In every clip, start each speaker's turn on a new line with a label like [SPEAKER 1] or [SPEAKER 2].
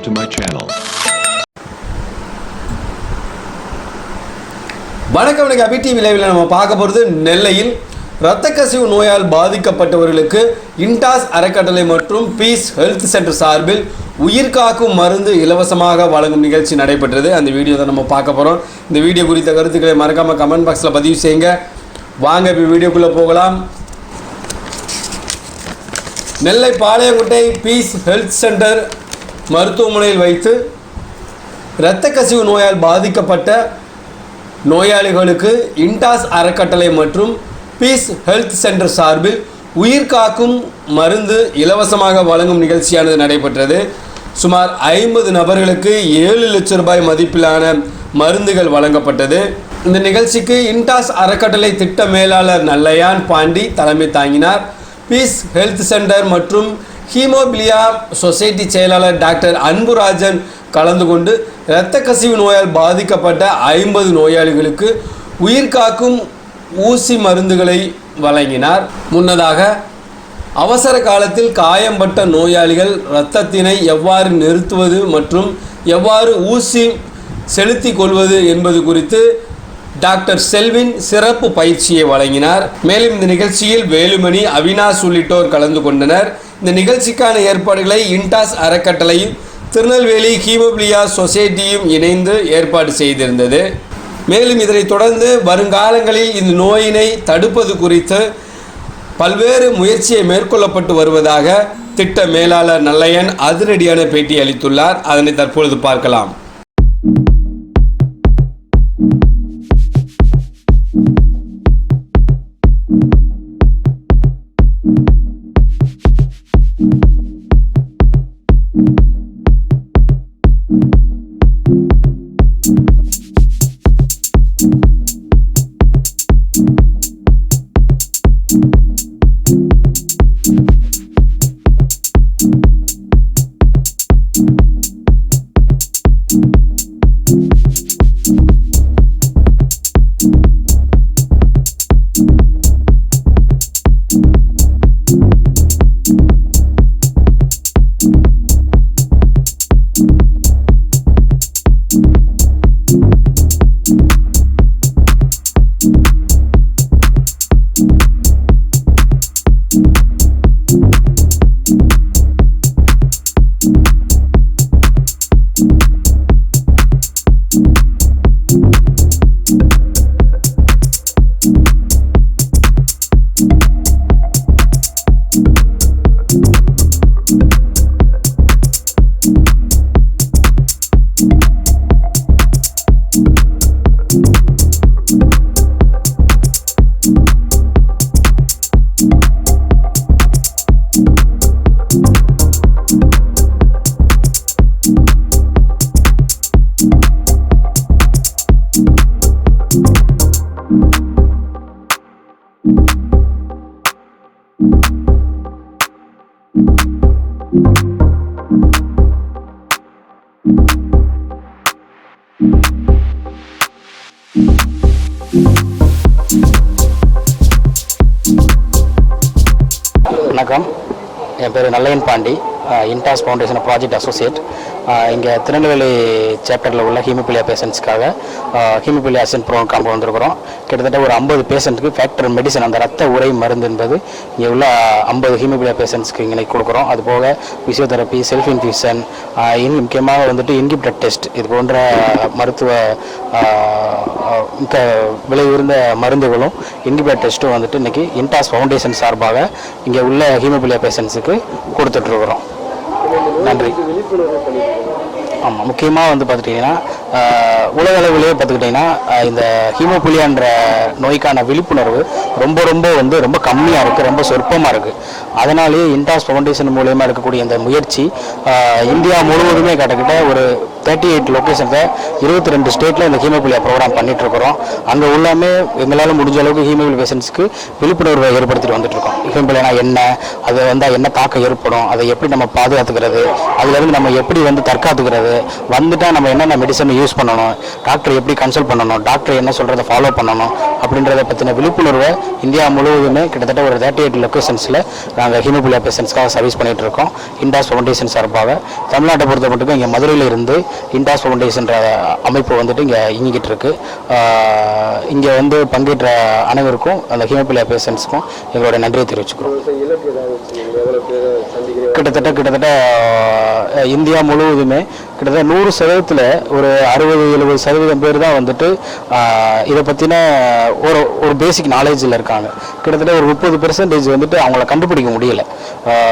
[SPEAKER 1] subscribe to my channel.
[SPEAKER 2] வணக்கம் எனக்கு அபி TV லைவில் நம்ம பார்க்க போகிறது நெல்லையில் இரத்த கசிவு நோயால் பாதிக்கப்பட்டவர்களுக்கு இன்டாஸ் அறக்கட்டளை மற்றும் பீஸ் ஹெல்த் சென்டர் சார்பில் உயிர் காக்கும் மருந்து இலவசமாக வழங்கும் நிகழ்ச்சி நடைபெற்றது. அந்த வீடியோ தான் நம்ம பார்க்க போகிறோம் இந்த வீடியோ குறித்த கருத்துக்களை மறக்காமல் கமெண்ட் பாக்ஸில் பதிவு செய்யுங்க. வாங்க இப்போ வீடியோக்குள்ளே போகலாம். Nellai Palayamkottai peace health centre மருத்துவமனையில் வைத்து இரத்த கசிவு நோயால் பாதிக்கப்பட்ட நோயாளிகளுக்கு இன்டாஸ் அறக்கட்டளை மற்றும் பீஸ் ஹெல்த் சென்டர் சார்பில் உயிர் காக்கும் மருந்து இலவசமாக வழங்கும் நிகழ்ச்சியானது நடைபெற்றது. சுமார் ஐம்பது நபர்களுக்கு ஏழு லட்சம் ரூபாய் மதிப்பிலான மருந்துகள் வழங்கப்பட்டது. இந்த நிகழ்ச்சிக்கு இன்டாஸ் அறக்கட்டளை திட்ட மேலாளர் நல்லையான் பாண்டி தலைமை தாங்கினார். பீஸ் ஹெல்த் சென்டர் மற்றும் ஹீமோபிலியா சொசைட்டி செயலாளர் டாக்டர் அன்புராஜன் கலந்து கொண்டு இரத்த கசிவு நோயால் பாதிக்கப்பட்ட ஐம்பது நோயாளிகளுக்கு உயிர் காக்கும் ஊசி மருந்துகளை வழங்கினார். முன்னதாக அவசர காலத்தில் காயம்பட்ட நோயாளிகள் இரத்தத்தினை எவ்வாறு நிறுத்துவது மற்றும் எவ்வாறு ஊசி செலுத்திக் கொள்வது என்பது குறித்து டாக்டர் செல்வின் சிறப்பு பயிற்சியை வழங்கினார். மேலும் இந்த நிகழ்ச்சியில் வேலுமணி அவினாஷ் உள்ளிட்டோர் கலந்து கொண்டனர். இந்த நிகழ்ச்சிக்கான ஏற்பாடுகளை இன்டாஸ் அறக்கட்டளையும் திருநெல்வேலி ஹீமோபிளியா சொசைட்டியும் இணைந்து ஏற்பாடு செய்திருந்தது. மேலும் இதனைத் தொடர்ந்து வருங்காலங்களில் இந்த நோயினை தடுப்பது குறித்து பல்வேறு முயற்சியை மேற்கொள்ளப்பட்டு வருவதாக திட்ட மேலாளர் நல்லையன் அதிரடியான பேட்டி அளித்துள்ளார். அதனை தற்பொழுது பார்க்கலாம்.
[SPEAKER 3] வணக்கம். என் பேர் Nallaiyan Pandi. Intas foundation project associate. இங்கே திருநெல்வேலி சேப்டரில் உள்ள ஹீமோபிலியா பேஷண்ட்ஸ்க்காக ஹீமோபிலியா அசன் ப்ரோக்ராம் வந்திருக்கிறோம். கிட்டத்தட்ட ஒரு ஐம்பது பேஷண்ட்டுக்கு ஃபேக்டர் மெடிசன் அந்த ரத்த உரை மருந்து என்பது இங்கே உள்ள ஐம்பது ஹீமோபிலியா பேஷண்ட்ஸ்க்கு இங்கே கொடுக்குறோம். அது போக ஃபிசியோதெரப்பி செல்ஃப் இன்ஃபியூஷன் இன்னும் முக்கியமாக வந்துட்டு இன்கிப்டட் டெஸ்ட் இது போன்ற மருத்துவ விலை உயர்ந்த மருந்துகளும் இன்குபேட் டெஸ்ட்டும் வந்துட்டு இன்றைக்கி இன்டாஸ் ஃபவுண்டேஷன் சார்பாக இங்கே உள்ள ஹீமோபிலியா பேஷண்ட்ஸுக்கு கொடுத்துட்ருக்குறோம். நன்றி. ஆமாம் முக்கியமாக வந்து பார்த்துட்டிங்கன்னா உலக அளவிலேயே பார்த்துக்கிட்டிங்கன்னா இந்த ஹீமோபிலியான்ற நோய்க்கான விழிப்புணர்வு ரொம்ப ரொம்ப வந்து ரொம்ப கம்மியாக இருக்குது ரொம்ப சொற்பமாக இருக்குது அதனாலேயே இன்டாஸ் ஃபவுண்டேஷன் மூலயமா இருக்கக்கூடிய இந்த முயற்சி இந்தியா முழுவதுமே கிட்டத்தட்ட ஒரு தேர்ட்டி எயிட் லொக்கேஷனில் இருபத்தி ரெண்டு ஸ்டேட்டில் இந்த ஹீமோபிலியா ப்ரோக்ராம் பண்ணிட்டு இருக்கிறோம் அங்கே உள்ளாமே எங்களால் முடிஞ்ச அளவுக்கு ஹீமோபிலி பேஷண்ட்ஸ்க்கு விழிப்புணர்வை ஏற்படுத்திட்டு வந்துட்டுருக்கோம். ஹீமோபிலியா என்ன? அது வந்தால் என்ன தாக்கம் ஏற்படும்? அதை எப்படி நம்ம பாதுகாத்துக்கிறது? அதுலேருந்து நம்ம எப்படி வந்து தற்காத்துக்கிறது? வந்துட்டால் நம்ம என்னென்ன மெடிசன் யூஸ் பண்ணணும்? டாக்டர் எப்படி கன்சல்ட் பண்ணணும்? டாக்டர் என்ன சொல்கிறத ஃபாலோ பண்ணணும்? அப்படின்றத பற்றின விழிப்புணர்வை இந்தியா முழுவதுமே கிட்டத்தட்ட ஒரு தேர்ட்டி எயிட் லொக்கேஷன்ஸில் நாங்கள் ஹீமோபிலியா பேஷண்ட்ஸ்க்காக சர்வீஸ் பண்ணிகிட்ருக்கோம் இருக்கோம் இண்டாஸ் ஃபவுண்டேஷன் சார்பாக. தமிழ்நாட்டை பொறுத்த மட்டுக்கும் இங்கே மதுரையில் இருந்து இண்டாஸ் ஃபவுண்டேஷன்ற அமைப்பு வந்துட்டு இங்கே இயங்கிட்டு இருக்கு இங்கே வந்து பங்கேற்ற அனைவருக்கும் அந்த ஹீமோபிலியா பேஷண்ட்ஸ்க்கும் எங்களோட நன்றியை தெரிவிச்சுக்கிறோம். கிட்டத்தட்ட கிட்டத்தட்ட இந்தியா முழுவதுமே கிட்டத்தட்ட நூறு சதவீதத்தில் ஒரு அறுபது எழுபது சதவீதம் பேர் தான் வந்துட்டு இதை பற்றின ஒரு ஒரு பேசிக் நாலேஜில் இருக்காங்க. கிட்டத்தட்ட ஒரு முப்பது பெர்சன்டேஜ் வந்துட்டு அவங்கள கண்டுபிடிக்க முடியல.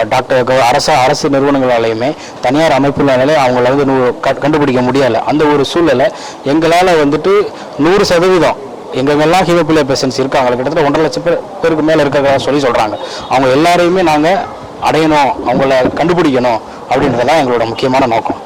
[SPEAKER 3] டாக்டர் அரசு அரசு நிறுவனங்களாலையுமே தனியார் அமைப்புனாலே அவங்கள வந்து நூ- க- கண்டுபிடிக்க முடியலை. அந்த ஒரு சூழ்நிலை எங்களால் வந்துட்டு நூறு சதவீதம் எங்கெங்கெல்லாம் ஹீமோபிலியா பேஷன்ஸ் இருக்காங்க கிட்டத்தட்ட ஒன்றரை லட்சம் பேர் பேருக்கு மேலே இருக்கிறதா சொல்லி சொல்கிறாங்க அவங்க எல்லாரையுமே நாங்கள் அடையணும் அவங்கள கண்டுபிடிக்கணும் அப்படின்றதெல்லாம் எங்களோட முக்கியமான நோக்கம்.